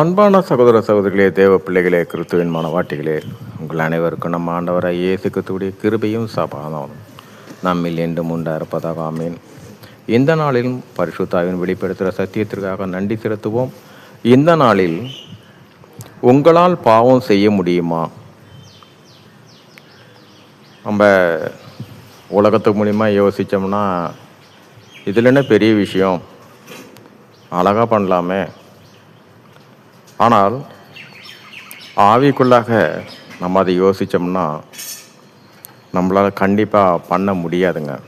அன்பான சகோதர சகோதரிகளே தேவ பிள்ளைகளே கிறிஸ்துவின் மனவாட்டிகளே உங்கள் அனைவருக்கும் நம்ம ஆண்டவராக இயேசு கிருபையும் சபாதம் நம்மில் என்றும் உண்டா இருப்பதாக இந்த நாளிலும் பரிசுத்தாவின் வெளிப்படுத்துகிற சத்தியத்திற்காக நன்றி செலுத்துவோம். இந்த நாளில் உங்களால் பாவம் செய்ய முடியுமா? நம்ம உலகத்துக்கு மூலிமா யோசித்தோம்னா இதில் என்ன பெரிய விஷயம்? அழகாக பண்ணலாமே. ஆனால் ஆவிக்குள்ளாக நம்ம அதை யோசித்தோம்னா நம்மளால் கண்டிப்பாக பண்ண முடியாதுங்க.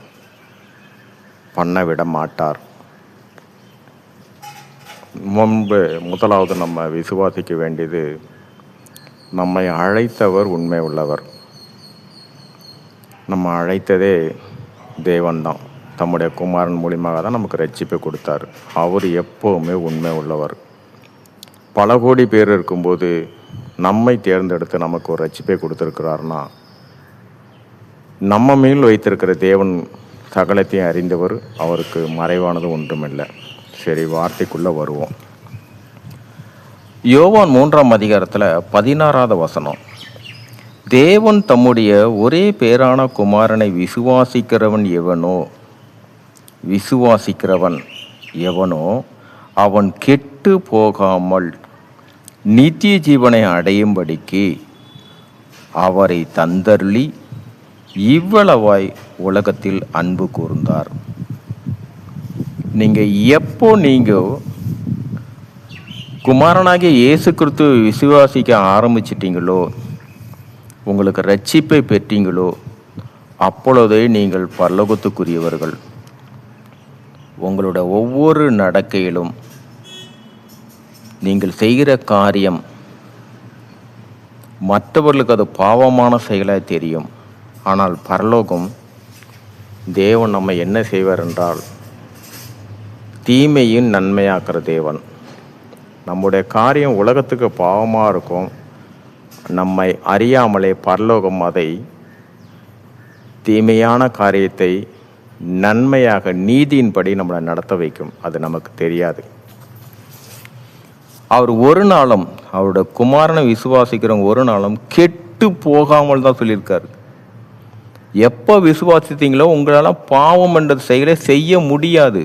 பண்ண விட மாட்டார். முன்பு முதலாவது நம்ம விசுவாசிக்க வேண்டியது நம்மை அழைத்தவர் உண்மை உள்ளவர். நம்ம அழைத்ததே தேவன்தான். தம்முடைய குமாரன் மூலியமாக தான் நமக்கு ரட்சிப்பை கொடுத்தார். அவர் எப்போவுமே உண்மை உள்ளவர். பல கோடி பேர் இருக்கும்போது நம்மை தேர்ந்தெடுத்து நமக்கு ஒரு ரட்சிப்பை கொடுத்துருக்கிறாருன்னா நம்ம மேல் வைத்திருக்கிற தேவன் சகலத்தையும் அறிந்தவர் அவருக்கு மறைவானது ஒன்றுமில்லை. சரி வார்த்தைக்குள்ளே வருவோம். யோவான் மூன்றாம் அதிகாரத்தில் பதினாறாவது வசனம். தேவன் தம்முடைய ஒரே பேரான குமாரனை விசுவாசிக்கிறவன் எவனோ விசுவாசிக்கிறவன் எவனோ அவன் கெட்டு போகாமல் நித்திய ஜீவனை அடையும்படிக்கு அவரை தந்தருளி இவ்வளவாய் உலகத்தில் அன்பு கூர்ந்தார். நீங்க எப்போ நீங்க குமாரனாகிய இயேசு கிறிஸ்து விசுவாசிக்க ஆரம்பிச்சிட்டீங்களோ உங்களுக்கு ரட்சிப்பை பெற்றீங்களோ அப்பொழுதே நீங்கள் பல்லோகத்துக்குரியவர்கள் உங்களோட ஒவ்வொரு நடக்கையிலும் நீங்கள் செய்கிற காரியம் மற்றவர்களுக்கு அது பாவமான செயலாக தெரியும். ஆனால் பரலோகம் தேவன் நம்ம என்ன செய்வார் என்றால் தீமையும் நன்மையாக்குற தேவன். நம்முடைய காரியம் உலகத்துக்கு பாவமாக இருக்கும். நம்மை அறியாமலே பரலோகம் அதை தீமையான காரியத்தை நன்மையாக நீதியின்படி நம்மளை நடத்த வைக்கும். அது நமக்கு தெரியாது. அவர் ஒரு நாளும் அவரோட குமாரனை விசுவாசிக்கிறவங்க ஒரு நாளும் கெட்டு போகாமல் தான் சொல்லியிருக்காரு. எப்போ விசுவாசித்தீங்களோ உங்களால் பாவம் என்ற செயலை செய்ய முடியாது.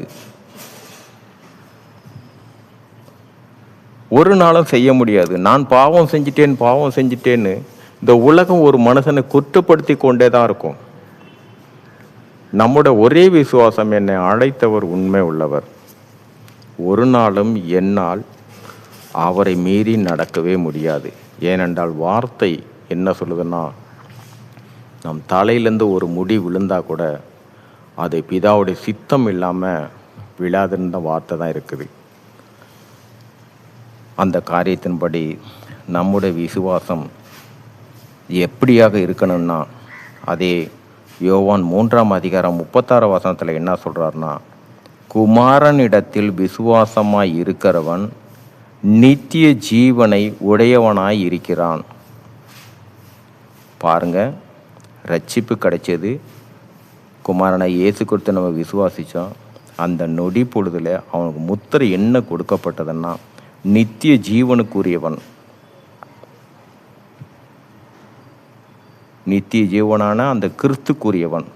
ஒரு நாளும் செய்ய முடியாது. நான் பாவம் செஞ்சிட்டேன் பாவம் செஞ்சிட்டேன்னு இந்த உலகம் ஒரு மனுஷனை குற்றப்படுத்தி கொண்டே தான் இருக்கும். நம்முடைய ஒரே விசுவாசம் என்னை அழைத்தவர் உண்மை உள்ளவர். ஒரு நாளும் என்னால் அவரை மீறி நடக்கவே முடியாது. ஏனென்றால் வார்த்தை என்ன சொல்லுதுன்னா நம் தலையிலேருந்து ஒரு முடி விழுந்தால் கூட அது பிதாவுடைய சித்தம் இல்லாமல் விழாதிருந்த வார்த்தை தான் இருக்குது. அந்த காரியத்தின்படி நம்முடைய விசுவாசம் எப்படியாக இருக்கணும்னா அதே யோவான் மூன்றாம் அதிகாரம் முப்பத்தாறு வசனத்தில் என்ன சொல்கிறாருன்னா குமாரனிடத்தில் விசுவாசமாக இருக்கிறவன் நித்திய ஜீவனை உடையவனாய் இருக்கிறான் பாருங்க ரட்சிப்பு கிடைச்சது. குமாரனை இயேசு கொடுத்து நம்ம விசுவாசித்தோம் அந்த நொடி பொழுதில் அவனுக்கு முத்திரை என்ன கொடுக்கப்பட்டதுன்னா நித்திய ஜீவனுக்குரியவன். நித்திய ஜீவனான அந்த கிறிஸ்துக்குரியவன்.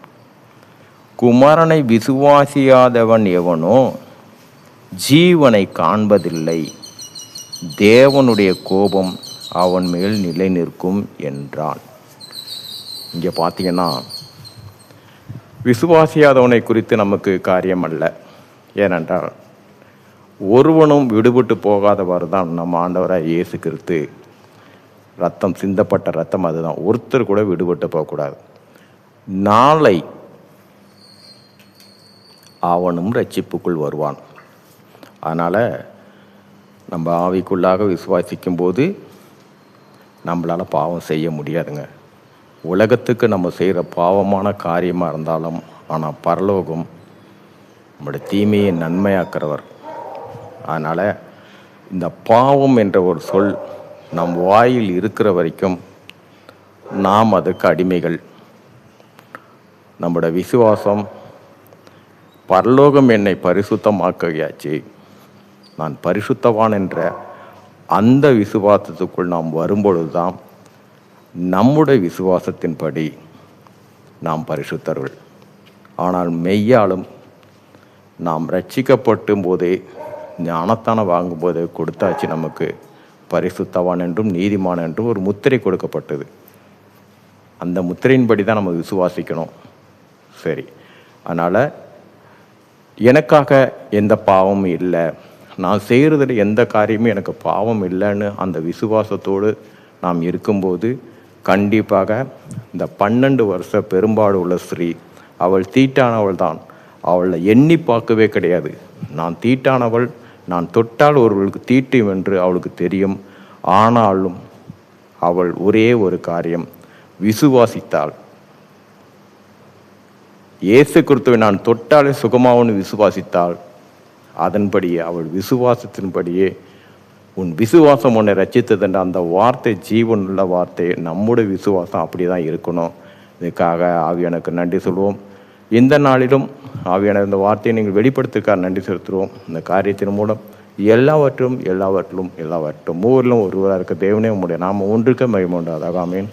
குமாரனை விசுவாசியாதவன் எவனோ ஜீவனை காண்பதில்லை. தேவனுடைய கோபம் அவன் மேல் நிலை நிற்கும் என்றான் இங்கே பார்த்தீங்கன்னா விசுவாசியாதவனை குறித்து நமக்கு காரியம் அல்ல. ஏனென்றால் ஒருவனும் விடுபட்டு போகாதவாறு தான் நம்ம ஆண்டவராக இயேசு கிறிஸ்து ரத்தம் சிந்தப்பட்ட ரத்தம் அதுதான். ஒருத்தர் கூட விடுபட்டு போகக்கூடாது. நாளை அவனும் ரட்சிப்புக்குள் வருவான். அதனால் நம்ம ஆவிக்குள்ளாக விசுவாசிக்கும் போது நம்மளால் பாவம் செய்ய முடியாதுங்க. உலகத்துக்கு நம்ம செய்கிற பாவமான காரியமாக இருந்தாலும் ஆனால் பரலோகம் நம்முடைய தீமையை நன்மையாக்குறவர். அதனால் இந்த பாவம் என்ற ஒரு சொல் நம் வாயில் இருக்கிற வரைக்கும் நாம் அதுக்கு அடிமைகள். நம்முடைய விசுவாசம் பரலோகம் என்னை பரிசுத்தமாக்கியாச்சு நான் பரிசுத்தவான் என்ற அந்த விசுவாசத்துக்குள் நாம் வரும்பொழுதுதான் நம்முடைய விசுவாசத்தின்படி நாம் பரிசுத்தர்கள். ஆனால் மெய்யாலும் நாம் ரட்சிக்கப்பட்டும் போதே ஞானத்தான வாங்கும்போது கொடுத்தாச்சு நமக்கு. பரிசுத்தவான் என்றும் நீதிமான் என்றும் ஒரு முத்திரை கொடுக்கப்பட்டது. அந்த முத்திரையின்படி தான் நம்ம விசுவாசிக்கணும். சரி. அதனால் எனக்காக எந்த பாவமும் இல்லை. நான் செய்கிறதுல எந்த காரியமும் எனக்கு பாவம் இல்லைன்னு அந்த விசுவாசத்தோடு நாம் இருக்கும்போது கண்டிப்பாக இந்த பன்னெண்டு வருஷ பெரும்பாடு உள்ள ஸ்ரீ அவள் தீட்டானவள் தான். அவளை எண்ணி பார்க்கவே கிடையாது. நான் தீட்டானவள் நான் தொட்டால் ஒருவளுக்கு தீட்டும் என்று அவளுக்கு தெரியும். ஆனாலும் அவள் ஒரே ஒரு காரியம் விசுவாசித்தாள். இயேசு கிறிஸ்துவை நான் தொட்டாலே சுகமாவுன்னு விசுவாசித்தாள். அதன்படியே அவள் விசுவாசத்தின்படியே உன் விசுவாசம் உன்னை ரச்சித்ததுன்ற அந்த வார்த்தை ஜீவன் உள்ள வார்த்தை நம்முடைய விசுவாசம் அப்படி தான் இருக்கணும். இதுக்காக ஆவியானுக்கு நன்றி சொல்வோம். இந்த நாளிலும் ஆவியான இந்த வார்த்தையை நீங்கள் வெளிப்படுத்துக்காக நன்றி செலுத்துவோம். இந்த காரியத்தின் மூலம் எல்லாவற்றும் எல்லாவற்றிலும் எல்லாவற்றும் மூவரிலும் ஒருவராக இருக்க தேவனே உங்களுடைய நாம ஒன்றுக்க மகிமண்டாதாக ஆமேன்.